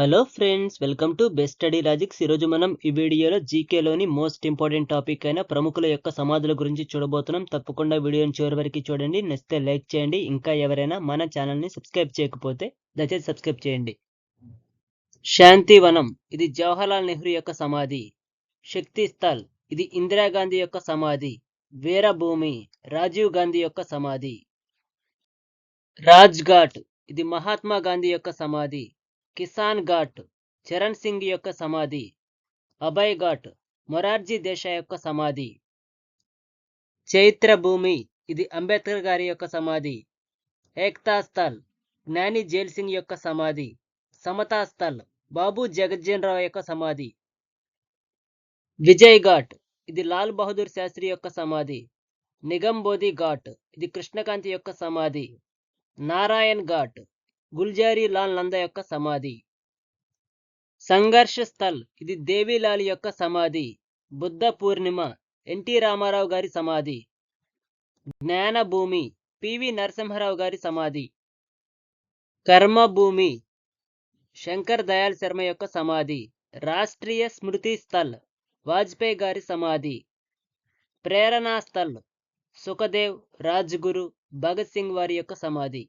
Hello friends welcome to best study logics ఈరోజు మనం ఈ వీడియోలో జీకేలోని మోస్ట్ ఇంపార్టెంట్ టాపిక్ అయిన ప్రముఖుల యొక్క సమాధుల గురించి చూడబోతున్నాం. తప్పకుండా వీడియోని చివరి వరకు చూడండి. నచ్చితే లైక్ చేయండి. ఇంకా ఎవరైనా మన ఛానల్ని సబ్స్క్రైబ్ చేయకపోతే దయచేసి సబ్స్క్రైబ్ చేయండి. శాంతివనం ఇది జవహర్లాల్ నెహ్రూ యొక్క సమాధి. శక్తి స్థల్. ఇది ఇందిరాగాంధీ యొక్క సమాధి. వీరభూమి. రాజీవ్ గాంధీ యొక్క సమాధి. రాజ్ఘాట్. ఇది మహాత్మా గాంధీ యొక్క సమాధి. కిసాన్ ఘాట్ చరణ్ సింగ్ యొక్క సమాధి అభయ్ ఘాట్ మొరార్జీ దేశాయ్ యొక్క సమాధి. చైత్ర భూమి ఇది అంబేద్కర్ గారి యొక్క సమాధి. ఏక్తా స్థల్ జ్ఞాని జైల్ సింగ్ యొక్క సమాధి. సమతా స్థల్ బాబు జగజ్జన్ రావు యొక్క సమాధి. విజయ్ ఘాట్ ఇది లాల్ బహదూర్ శాస్త్రి యొక్క సమాధి. నిగంబోధి ఘాట్ ఇది కృష్ణకాంతి యొక్క సమాధి. నారాయణ్ ఘాట్ గుల్జారీ లాల్ నంద యొక్క సమాధి. సంఘర్ష స్థల్ ఇది దేవీలాల్ యొక్క సమాధి. బుద్ధ పూర్ణిమ ఎన్టీ రామారావు గారి సమాధి. జ్ఞానభూమి పివి నరసింహారావు గారి సమాధి. కర్మభూమి శంకర్ దయాల్ శర్మ యొక్క సమాధి. రాష్ట్రీయ స్మృతి స్థల్ వాజ్పేయి గారి సమాధి. ప్రేరణా స్థల్ సుఖదేవ్ రాజ్గురు భగత్ సింగ్ వారి యొక్క సమాధి.